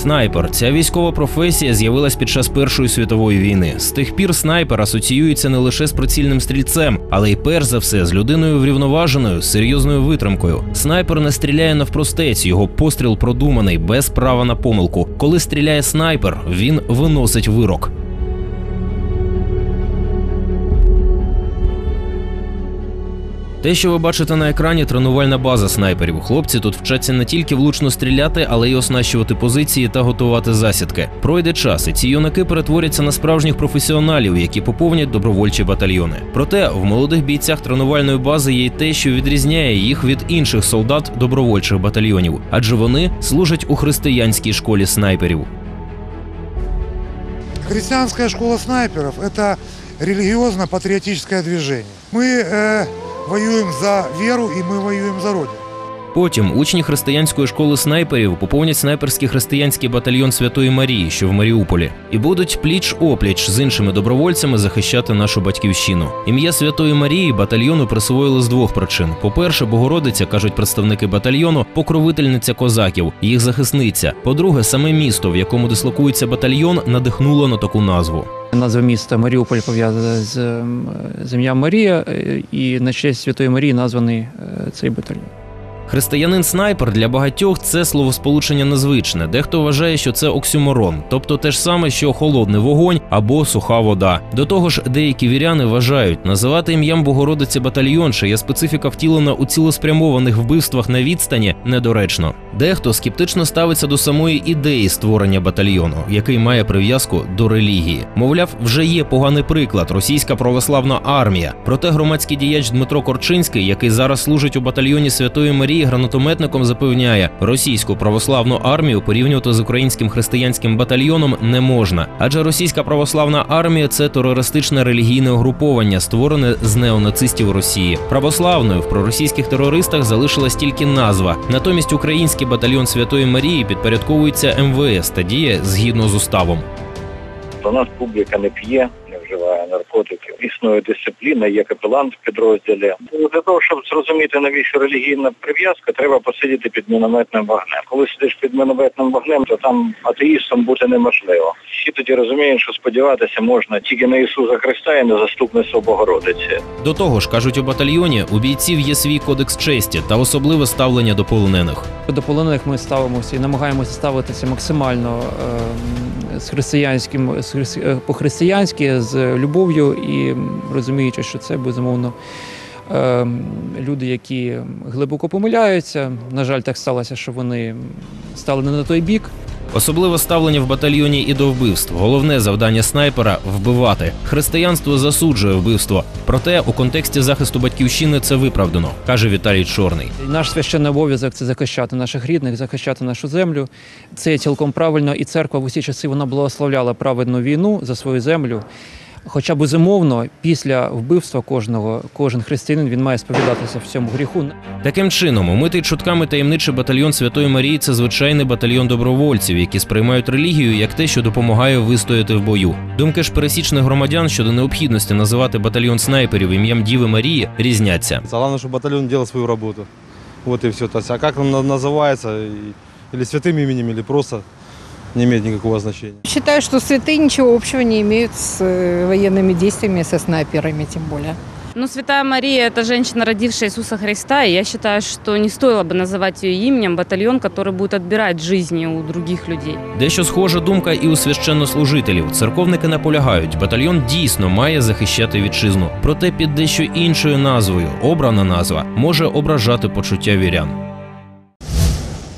Снайпер ця військова професія з'явилась під час Першої світової війни. З тих пір снайпер асоціюється не лише з прицільним стрільцем, але й перш за все з людиною врівноваженою, серйозною витримкою. Снайпер не стріляє навпростець, його постріл продуманий, без права на помилку. Коли стріляє снайпер, він виносить вирок. Те, що ви бачите на екрані, тренувальна база снайперів. Хлопці тут вчаться не тільки влучно стріляти, але й оснащувати позиції та готувати засідки. Пройде час, і ці юнаки перетворяться на справжніх професіоналів, які поповнять добровольчі батальйони. Проте в молодих бійцях тренувальної бази є й те, що відрізняє їх від інших солдат добровольчих батальйонів, адже вони служать у християнській школі снайперів. Христианская школа снайперов – это религиозно-патриотическое движение. Мы э, воюем за веру и мы воюем за Родину. Потім учні християнської школи снайперів поповнять снайперський християнський батальйон Святої Марії, що в Маріуполі, і будуть пліч опліч з іншими добровольцями захищати нашу батьківщину. Ім'я Святої Марії батальйону присвоїли з двох причин: по-перше, Богородиця кажуть представники батальйону, покровительниця козаків, їх захисниця. По-друге, саме місто, в якому дислокується батальйон, надихнуло на таку назву. Назва міста Маріуполь пов'язана з ім'ям Марія, е, і на честь Святої Марії названий е, цей батальйон. Християнин снайпер для багатьох це словосполучення незвичне. Дехто вважає, що це оксюморон, тобто те ж саме, що холодний вогонь або суха вода. До того ж, деякі віряни вважають, називати ім'ям Богородиці батальйон, чия специфіка втілена у цілеспрямованих вбивствах на відстані, недоречно. Дехто скептично ставиться до самої ідеї створення батальйону, який має прив'язку до релігії. Мовляв, вже є поганий приклад російська православна армія. Проте громадський діяч Дмитро Корчинський, який зараз служить у батальйоні Святої Марії гранатометником, запевняє, російську православну армію порівнювати з українським християнським батальйоном не можна, адже російська православна армія це терористичне релігійне угруповання, створене з неонацистів Росії. Православною в проросійських терористах залишилась тільки назва. Натомість український батальйон Святої Марії підпорядковується МВС та діє згідно з уставом. У нас публіка не п'є, наркотиків. Існує дисципліна, є капелан в підрозділі. Для того, щоб зрозуміти навіщо релігійна прив'язка, треба посидіти під мінометним вогнем. Коли сидиш під мінометним вогнем, то там атеїстом бути неможливо. Всі тоді розуміють, що сподіватися можна тільки на Ісуса Христа і на заступництво Богородиці. До того ж, кажуть у батальйоні, у бійців є свій кодекс честі та особливе ставлення до полонених. До полонених ми ставимося і намагаємося ставитися максимально ем, з християнським е, по-християнськи, з любов'ю і розуміючи, що це безумовно. ем, Люди, які глибоко помиляються. На жаль, так сталося, що вони стали не на той бік. Особливе ставлення в батальйоні і до вбивств. Головне завдання снайпера вбивати. Християнство засуджує вбивство. Проте у контексті захисту батьківщини це виправдано, каже Віталій Чорний. Наш священний обов'язок це захищати наших рідних, захищати нашу землю. Це цілком правильно, і церква в усі часи вона благословляла праведну війну за свою землю. Хоча безумовно, після вбивства кожного, кожен християнин він має сповідатися в цьому гріху. Таким чином, умитий чутками таємничий батальйон Святої Марії це звичайний батальйон добровольців, які сприймають релігію як те, що допомагає вистояти в бою. Думки ж пересічних громадян щодо необхідності називати батальйон снайперів ім'ям Діви Марії різняться. Главное, чтобы батальон делал свою работу. Вот и все. То есть, а как он на- называется, и- или святым именем, или просто, не имеет никакого значения. Считаю, что святые ничего общего не имеют с э, военными действиями, со снайперами тем более. Ну, Святая Мария – это женщина, родившая Иисуса Христа, и я считаю, что не стоило бы называть ее именем батальон, который будет отбирать жизни у других людей. Дещо схожа думка і у священнослужителів. Церковники наполягають, батальйон дійсно має захищати вітчизну. Проте під дещо іншою назвою обрана назва може ображати почуття вірян.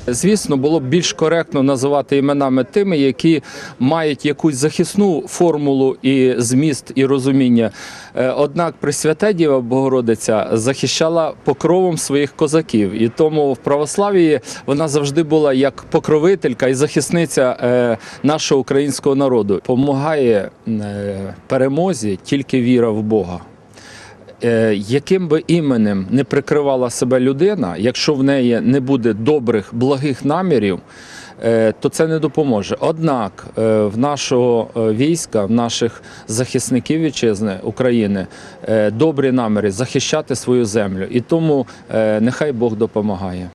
Звісно, було б більш коректно називати іменами тими, які мають якусь захисну формулу і зміст і розуміння. Е, Однак Пресвята Діва Богородиця захищала покровом своїх козаків, і тому в православії вона завжди була як покровителька і захисниця е, нашого українського народу. Помагає е, перемозі тільки віра в Бога. Е, яким би іменем не прикривала себе людина, якщо в неї не буде добрих, благих намірів, е, то це не допоможе. Однак е, в нашого війська, в наших захисників вітчизни України добрі наміри захищати свою землю, і тому нехай Бог допомагає.